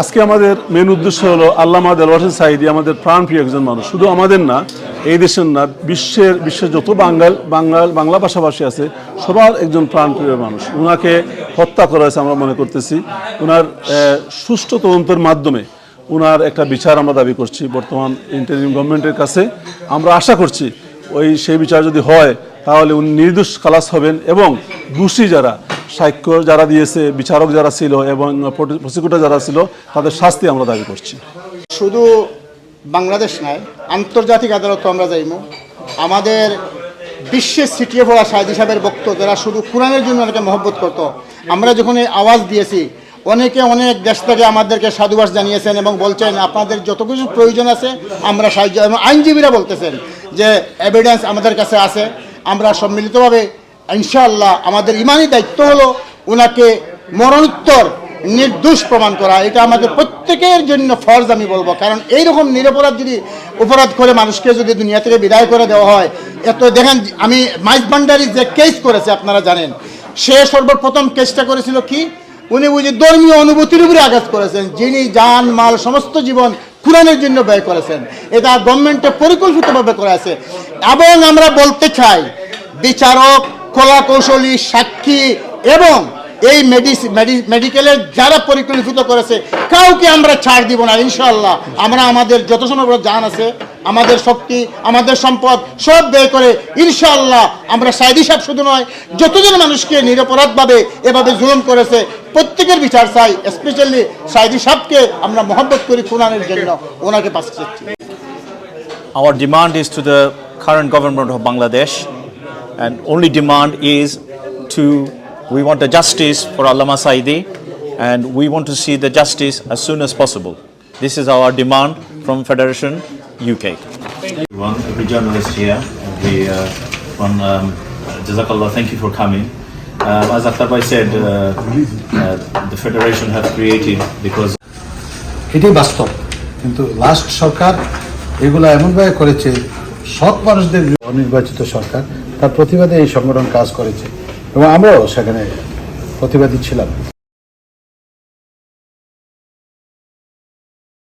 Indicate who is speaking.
Speaker 1: আজকে আমাদের মেন উদ্দেশ্য হলো আল্লামা দেলওয়ার হোসেন সাইদি আমাদের প্রাণপ্রিয় একজন মানুষ। শুধু আমাদের না, এই দেশের না, বিশ্বের বিশ্বের যত বাঙ্গাল বাঙ্গাল, বাংলা ভাষাভাষী আছে, সবার একজন প্রাণপ্রিয় মানুষ। ওনাকে হত্যা করা হয়েছে আমরা মনে করতেছি। ওনার সুষ্ঠু তদন্তের মাধ্যমে ওনার একটা বিচার আমরা দাবি করছি বর্তমান ইন্টারিম গভর্নমেন্টের কাছে। আমরা আশা করছি ওই সেই বিচার যদি হয়, তাহলে উনি নির্দোষ খালাস হবেন এবং দোষী যারা সাক্ষ্য যারা দিয়েছে, বিচারক যারা ছিল এবং প্রসিকিউটর যারা ছিল, তাদের শাস্তি আমরা দাবি করছি।
Speaker 2: শুধু বাংলাদেশ নয়, আন্তর্জাতিক আদালত আমরা যাইব। আমাদের বিশ্বের ছিটিয়ে পড়া সাহেদ সাহেবের বক্তব্য, যারা শুধু কোরআনের জন্য অনেকে মহব্বত করতো, আমরা যখন এই আওয়াজ দিয়েছি, অনেকে অনেক দেশ থেকে আমাদেরকে সাধুবাস জানিয়েছেন এবং বলছেন, আপনাদের যত কিছু প্রয়োজন আছে, আমরা সাহায্য এবং আইনজীবীরা বলতেছেন যে এভিডেন্স আমাদের কাছে আছে, আমরা সম্মিলিতভাবে ইনশাআল্লাহ আমাদের ইমানই দায়িত্ব হলো ওনাকে মরণোত্তর নির্দোষ প্রমাণ করা। এটা আমাদের প্রত্যেকের জন্য ফরজ আমি বলব। কারণ এইরকম নিরপরাধ যদি অপরাধ করে মানুষকে যদি দুনিয়া থেকে বিদায় করে দেওয়া হয়, এত দেখেন আমি মাইস ভান্ডারি যে কেস করেছে, আপনারা জানেন। সে সর্বপ্রথম কেসটা করেছিল কি? উনি বুঝি ধর্মীয় অনুভূতির উপরে আঘাত করেছেন, যিনি যান মাল, সমস্ত জীবন কোরআনের জন্য ব্যয় করেছেন। এটা গভর্নমেন্টে পরিকল্পিতভাবে করেছে এবং আমরা বলতে চাই, বিচারক কলা কৌশলী সাক্ষী এবং এই মেডিকেলের যারা পরিকল্পিত করেছে কাউকে আমরা ছাড় দিব না ইনশাল্লাহ আমরা আমাদের যত সময় জান আছে আমাদের শক্তি আমাদের সম্পদ সব ব্যয় করে ইনশাল্লাহ আমরা সাইদি সাহেব শুধু নয় যতজন মানুষকে নিরপরাধভাবে এভাবে জুলুম করেছে প্রত্যেকের বিচার চাই। স্পেশালি সাইদি সাহেবকে আমরা মহব্বত করি কোরআনের জন্য ওনাকে পাশে চাচ্ছি।
Speaker 3: Our demand is to the current government of Bangladesh, and only demand is to we want the justice for Allama Saidi, and we want to see the justice as soon as possible. This is our demand from Federation UK.
Speaker 4: everyone, every journalist here, every uh, one. Um, Jazakallah, thank you for coming. Um, as Akhtarbai said, uh, uh, the federation have created because
Speaker 5: এটাই বাস্তব কিন্তু last সরকার এগুলো এমনভাবে করেছে সৎ মানুষদের অনির্বাচিত সরকার তার প্রতিবাদে এই সংগঠন কাজ করেছে। এবং আমরাও সেখানে প্রতিবাদী ছিলাম।